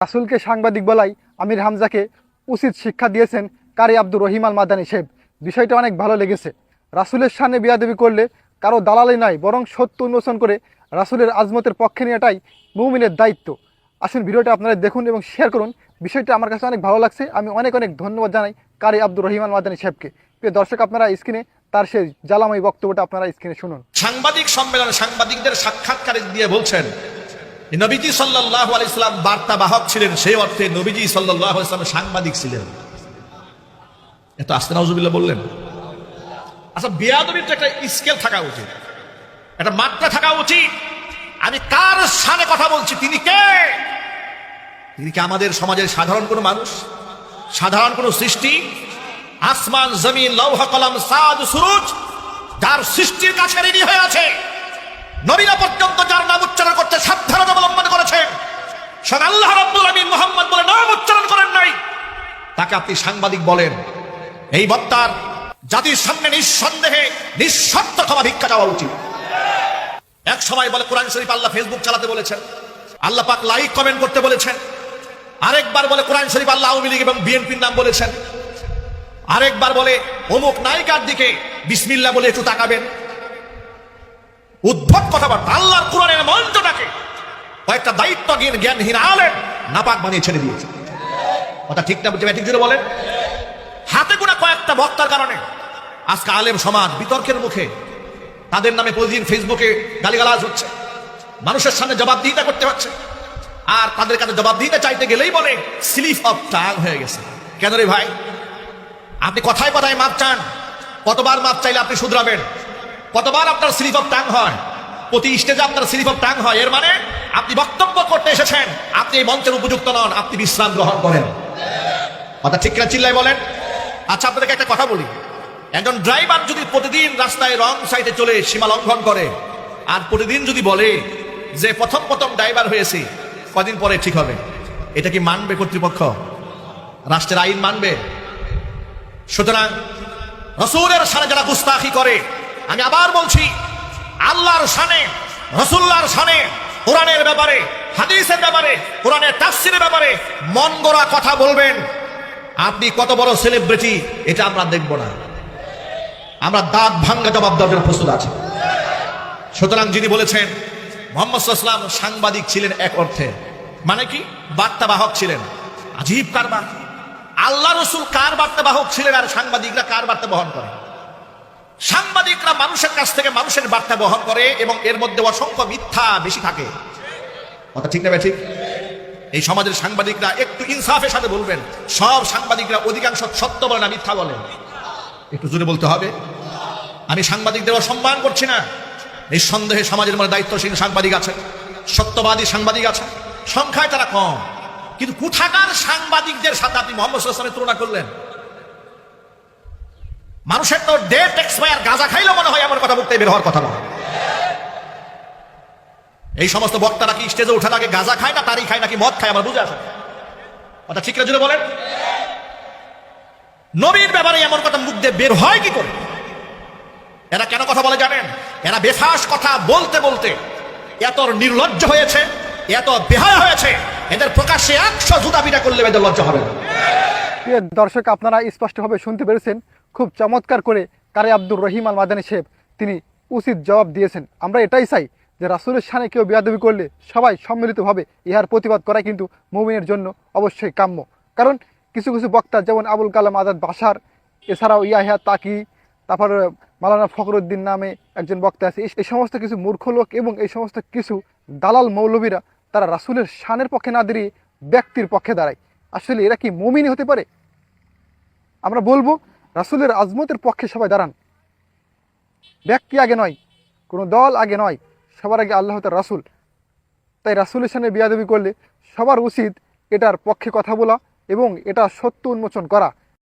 রাসুলকে সাংবাদিক বলাই আমির হামজাকে উচিত শিক্ষা দিয়েছেন কারি আব্দুর রহিম আল মাদানী সাহেব। বিষয়টা অনেক ভালো লেগেছে। রাসুলের সামনে বিয়াদবি করলে কারও দালালি নয়, বরং সত্য উন্মোচন করে রাসুলের আজমতের পক্ষে নেওয়াটাই মুমিনের দায়িত্ব। আসুন ভিডিওটা আপনারা দেখুন এবং শেয়ার করুন। বিষয়টা আমার কাছে অনেক ভালো লাগছে। আমি অনেক অনেক ধন্যবাদ জানাই কারি আব্দুর রহিম আল মাদানী সাহেবকে। প্রিয় দর্শক, আপনারা স্ক্রিনে তার সেই জ্বালাময় বক্তব্যটা আপনারা স্ক্রিনে শুনুন। সাংবাদিক সম্মেলনে সাংবাদিকদের সাক্ষাৎকারে দিয়ে বলছেন নবীজি সাল্লাহ আলাইসাল্লাম বার্তা বাহক ছিলেন সেই অর্থে নবীজি সাল্লাহ ইসলাম সাংবাদিক ছিলেন। এত আস্তে নাউজুবিল্লাহ বললেন। আচ্ছা বেয়াদবির তো একটা স্কেল থাকা উচিত। একটা মাত্রা থাকা উচিত। আমি কার সামনে কথা বলছি? তিনি কে? তিনি কি আমাদের সমাজের সাধারণ কোনো মানুষ? সাধারণ কোনো সৃষ্টি? আসমান, জমিন, লৌহ, কলম, সাদ, সুরুজ, যার সৃষ্টির কাছে রেডি হয়ে আছে। নবীরা পর্যন্ত যার নাম উচ্চারণ করতে সাবধানতা অবলম্বন করেছেন সব আল্লাহ রাব্বুল আমিন মোহাম্মদ বলে নাম উচ্চারণ করেন নাই। তাকে আপনি সাংবাদিক বলেন। এই বক্তার জাতির সামনে নিঃসন্দেহে নিঃশর্ত ক্ষমা ভিক্ষা দেওয়া উচিত। এক সময় বলে কোরআন শরীফ আল্লাহ ফেসবুক চালাতে বলেছেন। আল্লাহ পাক লাইক কমেন্ট করতে বলেছেন। আরেকবার বলে কোরআন শরীফ আল্লাহ আওয়ামী লীগ এবং বিএনপির নাম বলেছেন। আরেকবার বলে অমুক নায়িকার দিকে বিসমিল্লা বলে একটু তাকাবেন। উদ্ভট কথাবার্তা, আল্লাহর কোরআনের মন্ত্রটাকে কয়েকটা দায়িত্ব জ্ঞানহীন আলেন নাপাক বানিয়ে ছেড়ে দিয়েছে। কথা ঠিক না বুঝে ঠিক বলেন? হাতে গোনা কয়েকটা বক্তার কারণে আজকে আলেম সমাজ বিতর্কের মুখে তাদের নামে প্রতিদিন ফেসবুকে গালিগালাজ হচ্ছে, মানুষের সামনে জবাবদিহিতা করতে হচ্ছে, আর তাদের কাছে জবাবদিহিতা চাইতে গেলেই বলে, স্লিপ অফ টাং হয়ে গেছে। কেন রে ভাই? আপনি কথায় কথায় মাপ চান, কতবার মাপ চাইলে আপনি শুধরাবেন? কতবার আপনার স্লিপ অফ টাং হয়? প্রতি স্টেজে আপনার স্লিপ অফ টাং হয়। এর মানে আপনি বক্তব্য করতে এসেছেন, আপনি এই মঞ্চের উপযুক্ত নন, আপনি বিশ্রাম গ্রহণ করেন। কথা ঠিক কিনা চিল্লাই বলেন? আচ্ছা আপনাদেরকে একটা কথা বলি। একজন ড্রাইভার যদি প্রতিদিন রাস্তায় রং সাইডে চলে সীমা লঙ্ঘন করে, আর প্রতিদিন যদি বলে যে প্রথম প্রথম ড্রাইভার হয়েছে, কদিন পরে ঠিক হবে? এটা কি মানবে কর্তৃপক্ষ? রাষ্ট্রের আইন মানবে? সুতরাং রসুলের সানে যারা গুস্তাখি করে আমি আবার বলছি, আল্লাহর সানে রসুল্লাহর সানে কোরআনের ব্যাপারে, হাদিসের ব্যাপারে, কোরআনের তাফসিরের ব্যাপারে মন গড়া কথা বলবেন। আপনি কত বড় সেলিব্রিটি এটা আমরা দেখব না। আমরা দাঁত ভাঙ্গা জবাব দেওয়ার প্রস্তুত আছি। সুতরাং যিনি বলেছেন, মোহাম্মদ সাল্লাম সাংবাদিক ছিলেন এক অর্থে। মানে কি? বার্তাবাহক ছিলেন। আজীব কারবার। আল্লাহ রসুল কার বার্তাবাহক ছিলেন আর সাংবাদিকরা কার বার্তা বহন করে? সাংবাদিকরা মানুষের কাছ থেকে মানুষের বার্তা বহন করে এবং এর মধ্যে অসংখ্য মিথ্যা বেশি থাকে। কথা ঠিক না ঠিক? এই সমাজের সাংবাদিকরা একটু ইনসাফের সাথে বলবেন। সব সাংবাদিকরা অধিকাংশ সত্য বলে না, মিথ্যা বলে। একটু জোরে বলতে হবে। আমি সাংবাদিকদের অসম্মান করছি না। এই সন্দেহে সমাজের মধ্যে দায়িত্বশীল সাংবাদিক আছে, সত্যবাদী সাংবাদিক আছে। সংখ্যায় তারা কম। কিন্তু কুঠাকার সাংবাদিকদের সাথে আপনি মোহাম্মদ তুলনা করলেন? মানুষের তো ডেট এক্সপায়ার গাঁজা খাইলেও মনে হয় আমার কথা বলতে বের হওয়ার কথা নয়। এই সমস্ত বক্তারা কি স্টেজে ওঠার আগে গাঁজা খায় না, তারই খায় নাকি মদ খায়, আমার বুঝে আসে কথা ঠিক জুড়ে বলেন? নবীর ব্যাপারে এমন কথা মুখ দিয়ে বের হয় কি করে? এরা কেন কথা বলে জানেন? এরা বেফাস কথা বলতে বলতে এত নির্লজ্জ হয়েছে, এত বেহায় হয়েছে, এদের প্রকাশ্যে একশো জুতা পিটা করলে এদের লজ্জা হবে দর্শক, আপনারা স্পষ্টভাবে শুনতে পেরেছেন খুব চমৎকার করে কারে আব্দুর রহিম আল মাদানী সাহেব তিনি উচিত জবাব দিয়েছেন। আমরা এটাই চাই যে রাসুলের সানে কেউ বিয়াদবি করলে সবাই সম্মিলিতভাবে ইহার প্রতিবাদ করা কিন্তু মুমিনের জন্য অবশ্যই কাম্য। কারণ কিছু কিছু বক্তা যেমন আবুল কালাম আজাদ বাসার এছাড়াও ইয়াহিয়া তাকি, তারপর মালানা ফখরুদ্দিন নামে একজন বক্তা আছে। এই- সমস্ত কিছু মূর্খ লোক এবং এই সমস্ত কিছু দালাল মৌলবীরা তারা রাসুলের শানের পক্ষে না দাঁড়িয়ে ব্যক্তির পক্ষে দাঁড়ায়। আসলে এরা কি মমিনী হতে পারে? আমরা বলব রাসুলের আজমতের পক্ষে সবাই দাঁড়ান। ব্যক্তি আগে নয়, কোনো দল আগে নয়, সবার আগে আল্লাহ তার রাসুল। তাই রাসুলের সামনে বিয়াদবি করলে সবার উচিত এটার পক্ষে কথা বলা এবং এটা সত্য উন্মোচন করা।